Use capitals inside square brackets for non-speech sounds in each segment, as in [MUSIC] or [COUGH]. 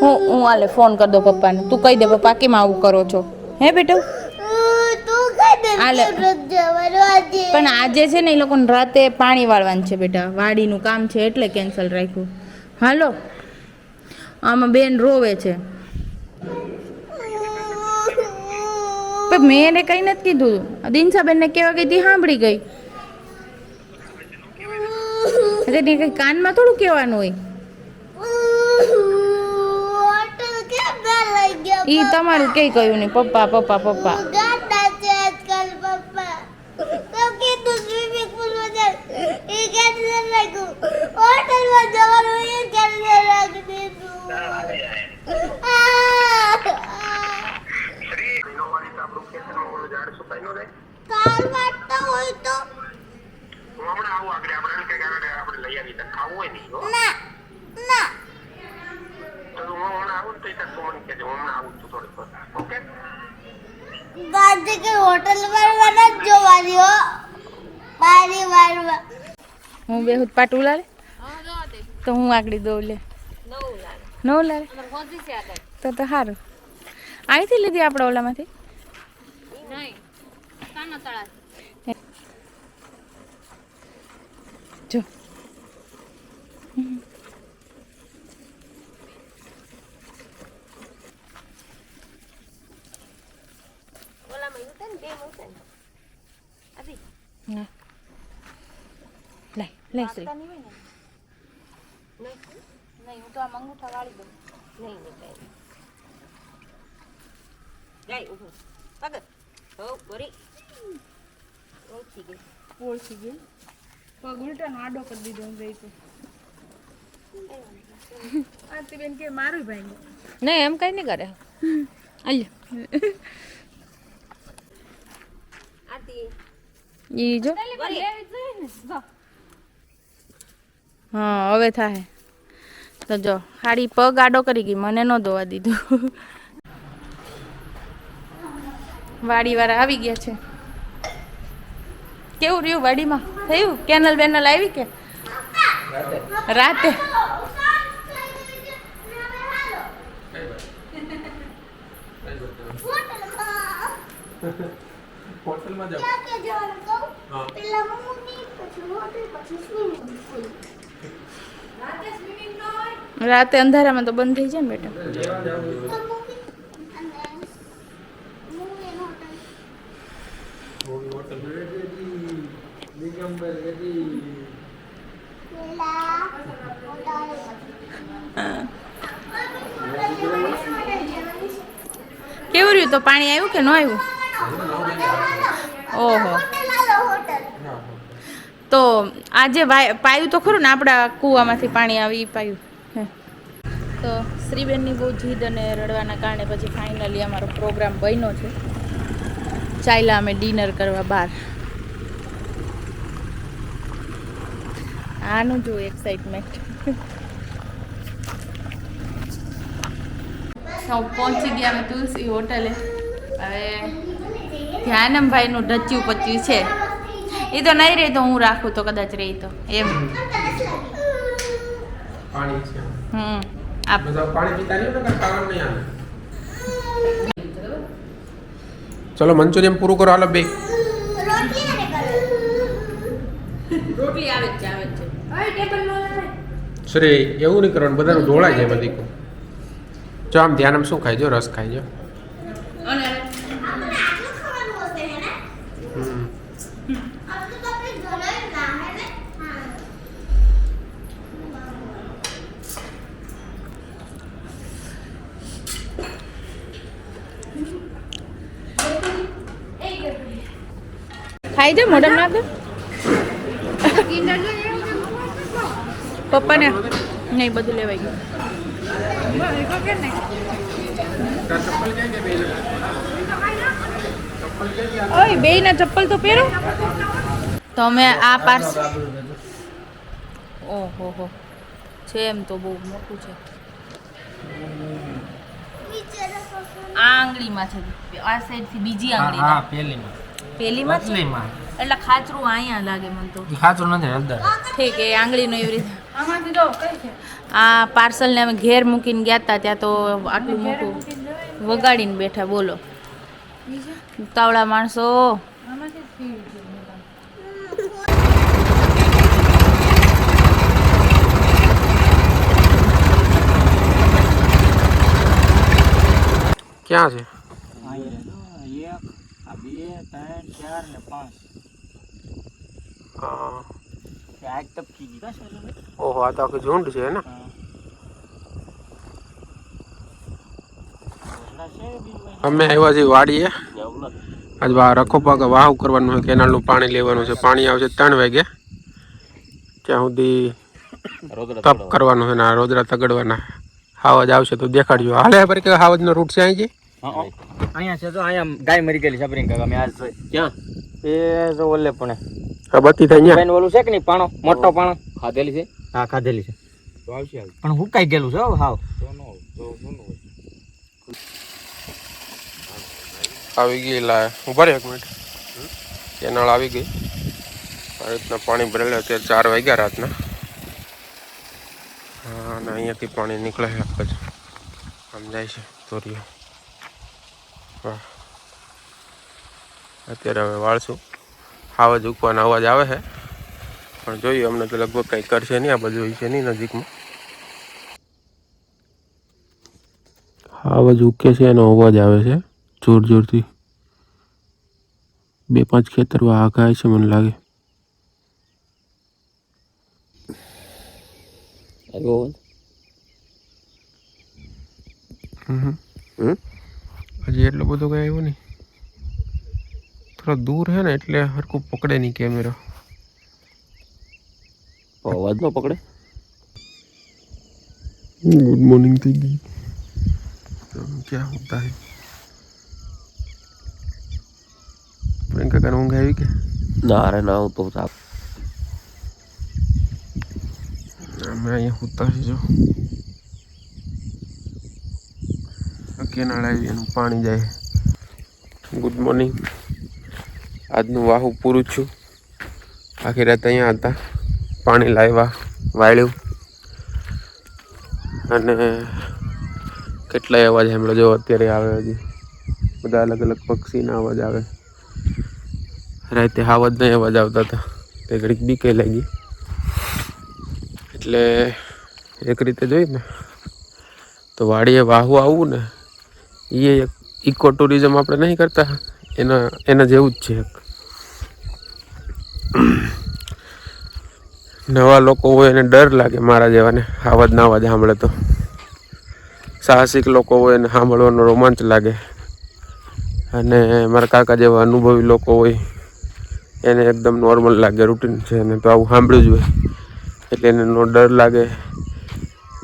હું હું આલે ફોન કરી દો પપ્પાને. તું કહી દે પપ્પા કેમ આવું કરો છો? હે બેટા? કઈ પણ આજે છે ને એ લોકોને રાતે પાણી વાળવાનું છે બેટા. વાડીનું કામ છે એટલે કેન્સલ રાખ્યું. હાલો. આમાં બેન રોવે છે. પણ મેં એને કંઈ નથી કીધું. દિનસાબેનને કહેવા ગઈ હતી સાંભળી ગઈ. એટલે કંઈ કાનમાં થોડું કહેવાનું હોય હોટલ કેમ ના એ તમારું કંઈ કહ્યું નહીં. પપ્પા પપ્પા પપ્પા. ના છે આજકાલ પપ્પા તો કીધું સ્વિમિંગ પુલમાં જાય એ કેન્સલ રાખ્યું હોટલમાં જવાનું એ કેન્સલ રાખી દીધું કાલ વાટતા હોય તો ના ના ગાજે કે હોટલ વાળવાના જ જોવાની હો બારી વાળવા. હું બે હુત પાટું લાલે તો હું આગળ દઉં લે. નવ લાલે તો તો સારું અહીંથી લીધી આપણે ઓલામાંથી? જો. લાય લાય શ્રી નહીં હું તો આ મંગુઠા વાળી દઉં ઓળખી ગઈ પગ ઉલટાનો આડો કરી દીધો હું ગઈ તો આરતીબેન કે મારું ભાઈ નહીં એમ કઈ નહીં કરે ઈ જો. હા હવે થાય તો જો હાડી પગ આડો કરી ગઈ મને ન ધોવા દીધું. વાડી વાળા આવી ગયા છે. કેવું રહ્યું વાડીમાં? થયું? કેનલ બેનલ આવી કે? રાતે. [LAUGHS] [LAUGHS] હોટલમાં જાવ ક્યાં જવાનું કહું. પેલા મમ્મી પછી હોટલ પછી સ્વિમિંગ પુલ રાતે અંધારામાં તો બંધ થઈ જાય ને બેટા. કેવું રહ્યું? તો પાણી આવ્યું કે ન આવ્યું? ઓહો. તો આજે પાયું તો ખરું ને આપણા કૂવામાંથી પાણી આવી પાયું. તો શ્રીબેનની બહુ જીદ અને રડવાના કારણે પછી ફાઇનલી અમારો પ્રોગ્રામ બન્યો છે. ચાલ્યા અમે ડિનર કરવા બહાર. આનું જો એક્સાઇટમેન્ટ સૌ પહોંચી ગયા અમે તુલસી હોટલે હવે ધ્યાનમભાઈનું ડચ્યું પચ્યું છે. એ તો નહીં રહી તો હું રાખું તો કદાચ રહી તો. એમ. હમ. આવે. ચલો મંચુરિયન પૂરું કરો હાલો બે. રોટલી આવે છે શ્રી એવું નહીં કરવાનું બધાનું ઢોળાય જાય બધી જો આમ ધ્યાન આમ શું ખાય જો રસ ખાય જો અને આપણે આટલું ખાવાનું હશે હે ને હમ. આટલું તો આપણે ઘરે ના હે ને હા ખાઈ દે મોઢમ નાખ પપ્પાને નહીં બધું લેવાઈ ગયું. ઓય બે ના ચપ્પલ તો પહેરો. તો અમે આ પાર્સ ઓહો હો. છે એમ તો બહુ મોટું છે. આ આંગળીમાં છે. આ સાઈડથી બીજી આંગળી હા પેલીમાં પેલીમાં અસલીમાં એટલે ખાચરું અહીંયા લાગે મને તો. ખાચરું ખાચું નથી અંદર ઠીક એ આંગળીનું એવી રીતે. આ પાર્સલને અમે ઘેર મૂકીને ગયા હતા ત્યાં તો આટલું મોટું વગાડીને બેઠા બોલો. ઉતાવળા માણસો. ક્યાં છે? આ બે ત્રણ ચાર ને પાંચ. હા. તપકી ગઈ ઓહો આ તો આખું ઝુંડ છે ને? અમે આવ્યા છીએ વાડીએ. આજ વા રખો પાક વાહુ કરવાનું છે કેનાલનું પાણી લેવાનું છે. પાણી આવશે ત્રણ વાગે. ત્યાં સુધી તપ કરવાનું છે ને આ રોદરા તગડવાના. હાવજ આવશે તો દેખાડજો. હાલે પર કે હાવજનો રૂટ છે અહીં અહીંયા છે તો અહીંયા ગાય મરી ગયેલી છે પ્રિયંકા અમે આજ જોઈ. ક્યાં? એ જો ઓલે પણ આ બત્તી થઈ અહીંયા બેન ઓલું છે કે નહીં? પાણો? મોટો પાણો? ખાધેલી છે? હા ખાધેલી છે. તો આવશે. પણ હુકાઈ ગયેલું છે હો હાવ. તો નો તો નો હોય. આવી ગઈ લા ઊભા રહે એક મિનિટ. કેનાળ આવી ગઈ. આ રીતના પાણી ભરેલા અત્યારે ચાર વાગ્યા રાતના. હા અને અહીંયાથી પાણી નીકળે છે સમજાય આમ જાય છે તોરીઓ અત્યારે હવે વાળશું. જ ઉકવાનો અવાજ આવે છે. પણ જોઈએ અમને તો લગભગ કંઈ કરશે નહીં આ બધું છે નહીં નજીકમાં. આવાજ ઉકે છે એનો અવાજ આવે છે જોર જોરથી. બે પાંચ ખેતર આગાય છે મને લાગે. આવ્યો હમ. હજી એટલો બધો કઈ આવ્યો નહીં. થોડો દૂર છે ને એટલે હરકું પકડે નહીં કેમેરો અવાજ નો પકડે? ગુડ મોર્નિંગ થઈ ગઈ. તો ક્યાં હોતા है પ્રિયંકા કાને ઊંઘ આવી કે? ના અરે ના હું તો સાપ અમે અહીંયા હોતા છે જો આ કેનાળ આવી એનું પાણી જાય. ગુડ મોર્નિંગ આજનું વાહુ પૂરું છું. આખી રાત અહીંયા હતા. પાણી લાવ્યા, વાળ્યું. અને કેટલાય અવાજ સાંભળો જો અત્યારે આવે હજી. બધા અલગ અલગ પક્ષીના અવાજ આવે. રાતે હાવજ નહીં અવાજ આવતા હતા. તે ઘડીક બીકે લાગી. એટલે એક રીતે જોઈ ને, તો વાડીએ વાહુ આવવું ને એ એક ઇકો ટુરિઝમ આપણે નહીં કરતા, એના એના જેવું જ છે નવા લોકો હોય એને ડર લાગે મારા જેવાને અવાજ ના અવાજ સાંભળે તો. સાહસિક લોકો હોય એને સાંભળવાનો રોમાંચ લાગે. અને મારા કાકા જેવા અનુભવી લોકો હોય, એને એકદમ નોર્મલ લાગે રૂટીન છે અને તો આવું સાંભળ્યું જ હોય. એટલે એને નો ડર લાગે,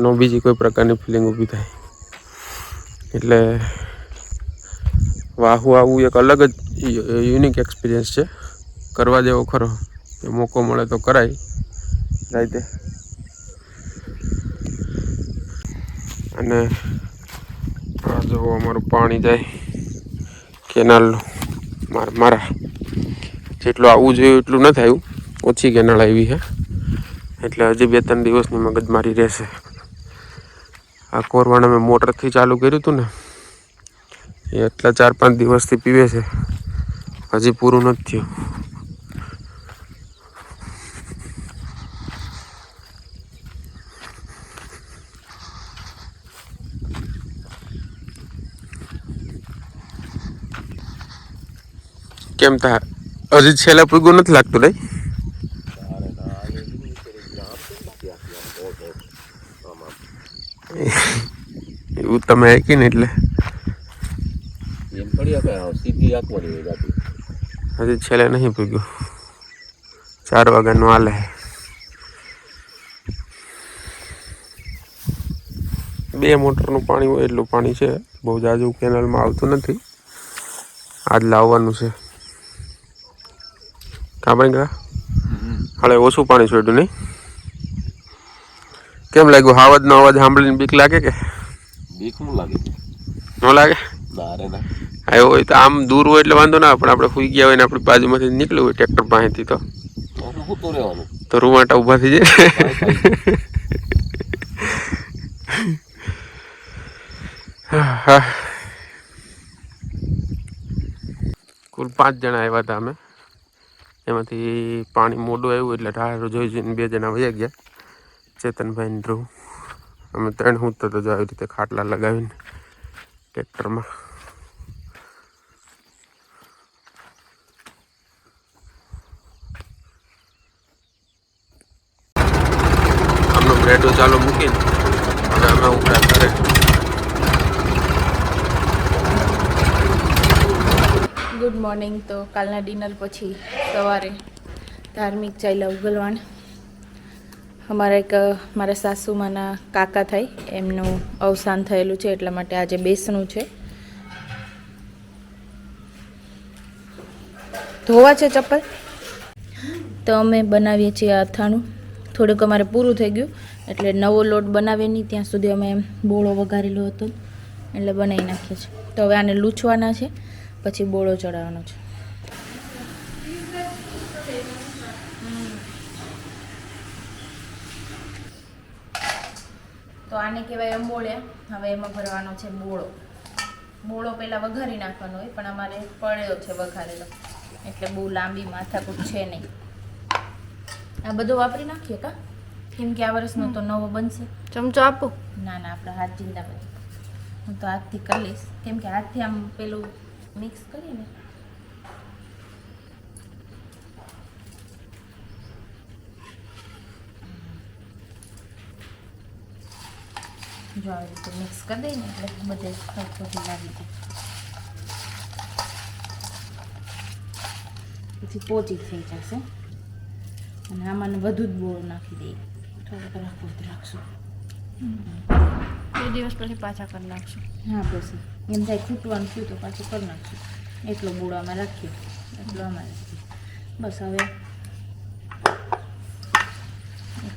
નો બીજી કોઈ પ્રકારની ફિલિંગ ઊભી થાય. એટલે વાહુ આવું એક અલગ જ યુનિક એક્સપિરિયન્સ છે. કરવા જેવો ખરો. એ મોકો મળે તો કરાય. રાઈતે અને આ જો અમારું પાણી જાય કેનાલ મારા મારા. જેટલું આવવું જોઈએ એટલું નથી આવ્યું ઓછી કેનાલ આવી છે. એટલે હજી બે ત્રણ દિવસની મગજમારી રહેશે. આ કોરવાણે મેં મોટરથી ચાલુ કર્યું હતું ને, એ એટલા ચાર પાંચ દિવસથી પીવે છે. હજી પૂરું નથી થયું. કેમ તા હજી છેલ્લા પૂગું નથી લાગતું નહીં તમે હાકી ને એટલે. એમ થોડી આપણે સીધી આપવાની હોય હજી છેલ્લે નહીં પૂગ્યું. ચાર વાગ્યાનું હાલે. બે મોટરનું પાણી હોય એટલું પાણી છે. બહુ જાજુ કેનાલમાં આવતું નથી. આજ લાવવાનું છે. કાપણી કા હાલે ઓછું પાણી છોડ્યું નહીં? કેમ લાગ્યું? હાવજનો અવાજ સાંભળીને બીક લાગે કે? બીકનું લાગે? ન લાગે? ના રે ના. આવ્યો હોય તો આમ દૂર હોય એટલે વાંધો ના પણ આપણે સુઈ ગયા હોય ને આપણી બાજુમાંથી નીકળ્યું હોય ટ્રેક્ટર પાસેથી તો. તો રહેવાનું? તો રૂવાટા ઊભા થઈ જાય. હા. કુલ પાંચ જણા આવ્યા હતા અમે. એમાંથી પાણી મોડું આવ્યું એટલે ઢાળ જોઈ જોઈને બે જણા વયા ગયા. ચેતનભાઈ ધ્રુવ. અમે ત્રણ હું તો જો આવી રીતે ખાટલા લગાવીને ટ્રેક્ટરમાં. આમનો બ્રેડો ચાલુ મૂકીને હવે અમે ઉપરા કરે ગુડ મોર્નિંગ તો કાલના ડિનર પછી સવારે ધાર્મિક ચાલ્યા ઉગલવાણ અમારા એક, મારા સાસુમાના કાકા થાય, એમનું અવસાન થયેલું છે, એટલા માટે આજે બેસણું છે. ધોવા છે ચપ્પલ? તો અમે બનાવીએ છીએ અથાણું. થોડુંક અમારે પૂરું થઈ ગયું, એટલે નવો લોટ બનાવીએ નહીં, ત્યાં સુધી અમે બોળો વઘારેલો હતો, એટલે બનાવી નાખીએ છીએ. તો હવે આને લૂછવાના છે, પછી બોળો ચડાવવાનો છે. તો આને કહેવાય અંબોળિયા હવે એમાં ભરવાનો છે બોળો બોળો પહેલાં વઘારી નાખવાનો હોય પણ અમારે પડ્યો છે વઘારેલો. એટલે બહુ લાંબી માથાકૂટ છે નહીં. આ બધું વાપરી નાખીએ કા? કેમ કે આ વર્ષનો તો નવો બનશે. ચમચો આપો. ના ના આપણે હાથ જિંદાબાદ હું તો હાથથી કરી લઈશ. કેમ કે હાથથી આમ પેલું મિક્સ કરીએ જો આવી રીતે મિક્સ કરી દઈએ ને એટલે બધે સરખોથી લાગી જાય પછી પોચી થઈ જશે અને આમાં વધુ જ બોળ નાખી દઈએ થોડોક રાખો જ રાખશું બે દિવસ પછી પાછા કરી નાખશું હા પછી એમ થાય ખૂટવાનું થયું તો પાછું કરી નાખશું એટલો બૂળો અમે રાખીએ એટલો અમારે રાખીએ બસ હવે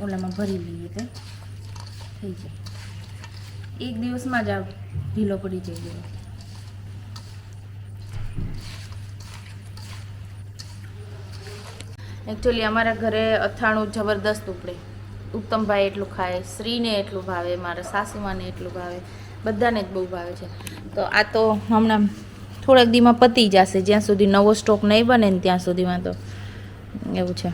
ઓલામાં ભરી લઈએ તો થઈ જાય એક દિવસમાં જ ઢીલો પડી જાય ગયો. એકચ્યુઅલી અમારા ઘરે અથાણું જબરદસ્ત ઉપડે. ઉત્તમભાઈ એટલું ખાય, શ્રીને એટલું ભાવે, મારા સાસુમાને એટલું ભાવે, બધાને જ બહુ ભાવે છે. તો આ તો હમણાં થોડાક દીમાં પતી જશે, જ્યાં સુધી નવો સ્ટોક નહીં બને ને ત્યાં સુધીમાં તો એવું છે.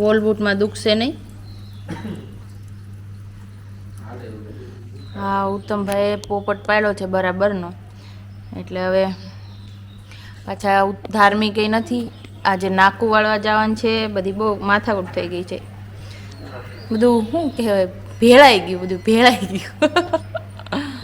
વોલબૂટમાં દુખશે નહીં. હા, ઉત્તમભાઈએ પોપટ પાડ્યો છે બરાબરનો. એટલે હવે પાછા ધાર્મિક એ નથી. આજે નાકુ વાળવા જવાનું છે, બધી બહુ માથાકૂટ થઈ ગઈ છે. બધું શું કહેવાય, ભેળાઈ ગયું, બધું ભેળાઈ ગયું. [LAUGHS]